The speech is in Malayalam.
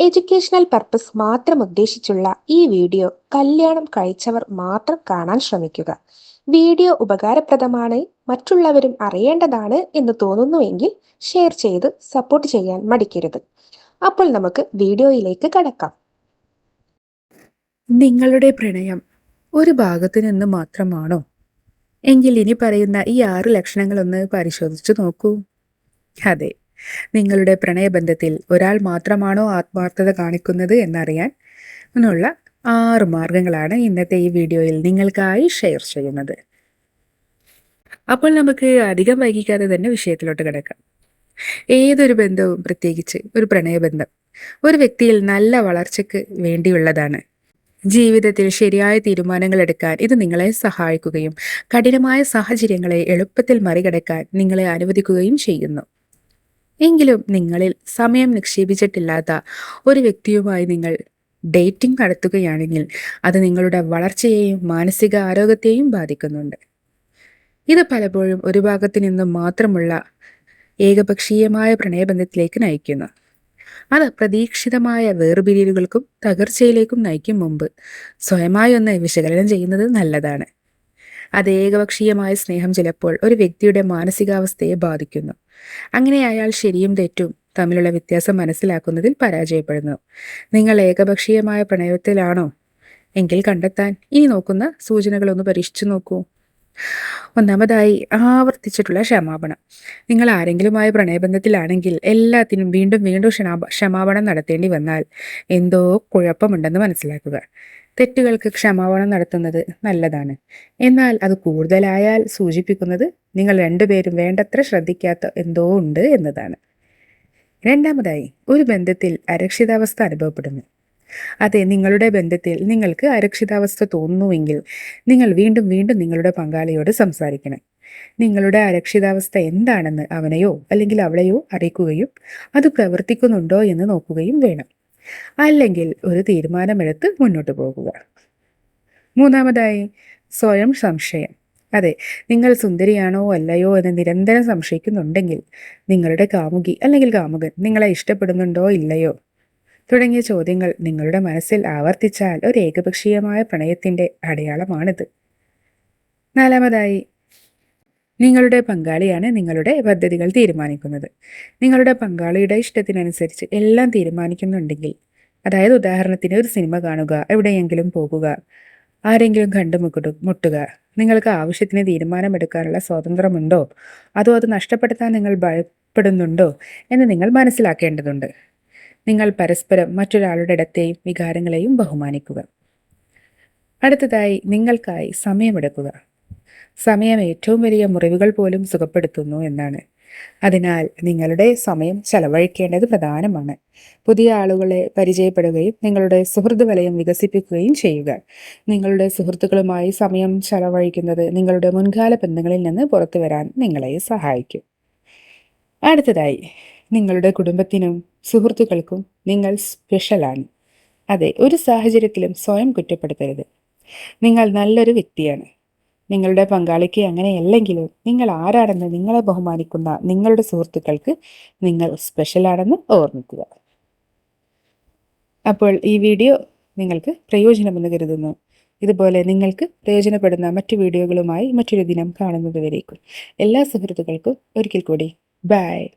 എഡ്യൂക്കേഷണൽ പർപ്പസ് മാത്രം ഉദ്ദേശിച്ചുള്ള ഈ വീഡിയോ കല്യാണം കഴിച്ചവർ മാത്രം കാണാൻ ശ്രമിക്കുക. വീഡിയോ ഉപകാരപ്രദമാണ് മറ്റുള്ളവരും അറിയേണ്ടതാണ് എന്ന് തോന്നുന്നുവെങ്കിൽ ഷെയർ ചെയ്ത് സപ്പോർട്ട് ചെയ്യാൻ മടിക്കരുത്. അപ്പോൾ നമുക്ക് വീഡിയോയിലേക്ക് കടക്കാം. നിങ്ങളുടെ പ്രണയം ഒരു ഭാഗത്തു നിന്ന് മാത്രമാണോ? എങ്കിൽ ഇനി പറയുന്ന ഈ ആറ് ലക്ഷണങ്ങളൊന്ന് പരിശോധിച്ചു നോക്കൂ. അതെ നിങ്ങളുടെ പ്രണയബന്ധത്തിൽ ഒരാൾ മാത്രമാണോ ആത്മാർത്ഥത കാണിക്കുന്നത് എന്നറിയാൻ എന്നുള്ള ആറ് മാർഗങ്ങളാണ് ഇന്നത്തെ ഈ വീഡിയോയിൽ നിങ്ങൾക്കായി ഷെയർ ചെയ്യുന്നത്. അപ്പോൾ നമുക്ക് അധികം വൈകിക്കാതെ തന്നെ വിഷയത്തിലോട്ട് കിടക്കാം. ഏതൊരു ബന്ധവും പ്രത്യേകിച്ച് ഒരു പ്രണയബന്ധം ഒരു വ്യക്തിയിൽ നല്ല വളർച്ചയ്ക്ക് വേണ്ടിയുള്ളതാണ്. ജീവിതത്തിൽ ശരിയായ തീരുമാനങ്ങൾ എടുക്കാൻ ഇത് നിങ്ങളെ സഹായിക്കുകയും കഠിനമായ സാഹചര്യങ്ങളെ എളുപ്പത്തിൽ മറികടക്കാൻ നിങ്ങളെ അനുവദിക്കുകയും ചെയ്യുന്നു. എങ്കിലും നിങ്ങളിൽ സമയം നിക്ഷേപിച്ചിട്ടില്ലാത്ത ഒരു വ്യക്തിയുമായി നിങ്ങൾ ഡേറ്റിംഗ് നടത്തുകയാണെങ്കിൽ അത് നിങ്ങളുടെ വളർച്ചയെയും മാനസിക ആരോഗ്യത്തെയും ബാധിക്കുന്നുണ്ട്. ഇത് പലപ്പോഴും ഒരു ഭാഗത്തു നിന്നും മാത്രമുള്ള ഏകപക്ഷീയമായ പ്രണയബന്ധത്തിലേക്ക് നയിക്കുന്നു. അത് പ്രതീക്ഷിതമായ വേർപിരിയലുകൾക്കും തകർച്ചയിലേക്കും നയിക്കും മുമ്പ് സ്വയമായി ഒന്ന് വിശകലനം ചെയ്യുന്നത് നല്ലതാണ്. അത് ഏകപക്ഷീയമായ സ്നേഹം ചിലപ്പോൾ ഒരു വ്യക്തിയുടെ മാനസികാവസ്ഥയെ ബാധിക്കുന്നു. അങ്ങനെ അയാൾ ശരിയും തെറ്റും തമ്മിലുള്ള വ്യത്യാസം മനസ്സിലാക്കുന്നതിൽ പരാജയപ്പെടുന്നു. നിങ്ങൾ ഏകപക്ഷീയമായ പ്രണയത്തിലാണോ? എങ്കിൽ കണ്ടെത്താൻ. ഇനി നോക്കുന്ന സൂചനകളൊന്ന് പരീക്ഷിച്ചു നോക്കൂ. ഒന്നാമതായി ആവർത്തിച്ചിട്ടുള്ള ക്ഷമാപണം. നിങ്ങൾ ആരെങ്കിലുമായി പ്രണയബന്ധത്തിലാണെങ്കിൽ എല്ലാത്തിനും വീണ്ടും വീണ്ടും ക്ഷമാ ക്ഷമാപണം നടത്തേണ്ടി വന്നാൽ എന്തോ കുഴപ്പമുണ്ടെന്ന് മനസ്സിലാക്കുക. തെറ്റുകൾക്ക് ക്ഷമാപണം നടത്തുന്നത് നല്ലതാണ്. എന്നാൽ അത് കൂടുതലായാൽ സൂചിപ്പിക്കുന്നത് നിങ്ങൾ രണ്ടുപേരും വേണ്ടത്ര ശ്രദ്ധിക്കാത്ത എന്തോ ഉണ്ട് എന്നതാണ്. രണ്ടാമതായി ഒരു ബന്ധത്തിൽ അരക്ഷിതാവസ്ഥ അനുഭവപ്പെടുന്നു. അതെ നിങ്ങളുടെ ബന്ധത്തിൽ നിങ്ങൾക്ക് അരക്ഷിതാവസ്ഥ തോന്നുന്നുവെങ്കിൽ നിങ്ങൾ വീണ്ടും വീണ്ടും നിങ്ങളുടെ പങ്കാളിയോട് സംസാരിക്കണം. നിങ്ങളുടെ അരക്ഷിതാവസ്ഥ എന്താണെന്ന് അവനെയോ അല്ലെങ്കിൽ അവളെയോ അറിയിക്കുകയും അത് പ്രവർത്തിക്കുന്നുണ്ടോ എന്ന് നോക്കുകയും വേണം. അല്ലെങ്കിൽ ഒരു തീരുമാനമെടുത്ത് മുന്നോട്ട് പോകുക. മൂന്നാമതായി സ്വയം സംശയം. അതെ നിങ്ങൾ സുന്ദരിയാണോ അല്ലയോ എന്ന് നിരന്തരം സംശയിക്കുന്നുണ്ടെങ്കിൽ നിങ്ങളുടെ കാമുകി അല്ലെങ്കിൽ കാമുകൻ നിങ്ങളെ ഇഷ്ടപ്പെടുന്നുണ്ടോ ഇല്ലയോ? തുടങ്ങിയ ചോദ്യങ്ങൾ നിങ്ങളുടെ മനസ്സിൽ ആവർത്തിച്ചാൽ ഒരു ഏകപക്ഷീയമായ പ്രണയത്തിന്റെ അടയാളമാണിത്. നാലാമതായി നിങ്ങളുടെ പങ്കാളിയാണ് നിങ്ങളുടെ പദ്ധതികൾ തീരുമാനിക്കുന്നത്. നിങ്ങളുടെ പങ്കാളിയുടെ ഇഷ്ടത്തിനനുസരിച്ച് എല്ലാം തീരുമാനിക്കുന്നുണ്ടെങ്കിൽ അതായത് ഉദാഹരണത്തിന് ഒരു സിനിമ കാണുക എവിടെയെങ്കിലും പോകുക ആരെങ്കിലും കണ്ടുമുട്ടു മുട്ടുക നിങ്ങൾക്ക് ആവശ്യത്തിന് തീരുമാനമെടുക്കാനുള്ള സ്വാതന്ത്ര്യമുണ്ടോ? അതോ അത് നഷ്ടപ്പെടുത്താൻ നിങ്ങൾ ഭയപ്പെടുന്നുണ്ടോ എന്ന് നിങ്ങൾ മനസ്സിലാക്കേണ്ടതുണ്ട്. നിങ്ങൾ പരസ്പരം മറ്റൊരാളുടെ ഇടത്തെയും വികാരങ്ങളെയും ബഹുമാനിക്കുക. അടുത്തതായി നിങ്ങൾക്കായി സമയമെടുക്കുക. സമയം ഏറ്റവും വലിയ മുറിവുകൾ പോലും സുഖപ്പെടുത്തുന്നു എന്നാണ്. അതിനാൽ നിങ്ങളുടെ സമയം ചെലവഴിക്കേണ്ടത് പ്രധാനമാണ്. പുതിയ ആളുകളെ പരിചയപ്പെടുകയും നിങ്ങളുടെ സുഹൃത്ത് വലയം വികസിപ്പിക്കുകയും ചെയ്യുക. നിങ്ങളുടെ സുഹൃത്തുക്കളുമായി സമയം ചെലവഴിക്കുന്നത് നിങ്ങളുടെ മുൻകാല ബന്ധങ്ങളിൽ നിന്ന് പുറത്തു വരാൻ നിങ്ങളെ സഹായിക്കും. അടുത്തതായി നിങ്ങളുടെ കുടുംബത്തിനും സുഹൃത്തുക്കൾക്കും നിങ്ങൾ സ്പെഷ്യലാണ്. അതെ ഒരു സാഹചര്യത്തിലും സ്വയം കുറ്റപ്പെടുത്തരുത്. നിങ്ങൾ നല്ലൊരു വ്യക്തിയാണ്. നിങ്ങളുടെ പങ്കാളിക്ക് അങ്ങനെയല്ലെങ്കിലും നിങ്ങൾ ആരാണെന്ന് നിങ്ങളെ ബഹുമാനിക്കുന്ന നിങ്ങളുടെ സുഹൃത്തുക്കൾക്ക് നിങ്ങൾ സ്പെഷ്യലാണെന്ന് ഓർമ്മിക്കുക. അപ്പോൾ ഈ വീഡിയോ നിങ്ങൾക്ക് പ്രയോജനമെന്ന് കരുതുന്നു. ഇതുപോലെ നിങ്ങൾക്ക് പ്രയോജനപ്പെടുന്ന മറ്റു വീഡിയോകളുമായി മറ്റൊരു ദിനം കാണുന്നത് വരേക്കും. എല്ലാ സുഹൃത്തുക്കൾക്കും ഒരിക്കൽ കൂടി. ബൈ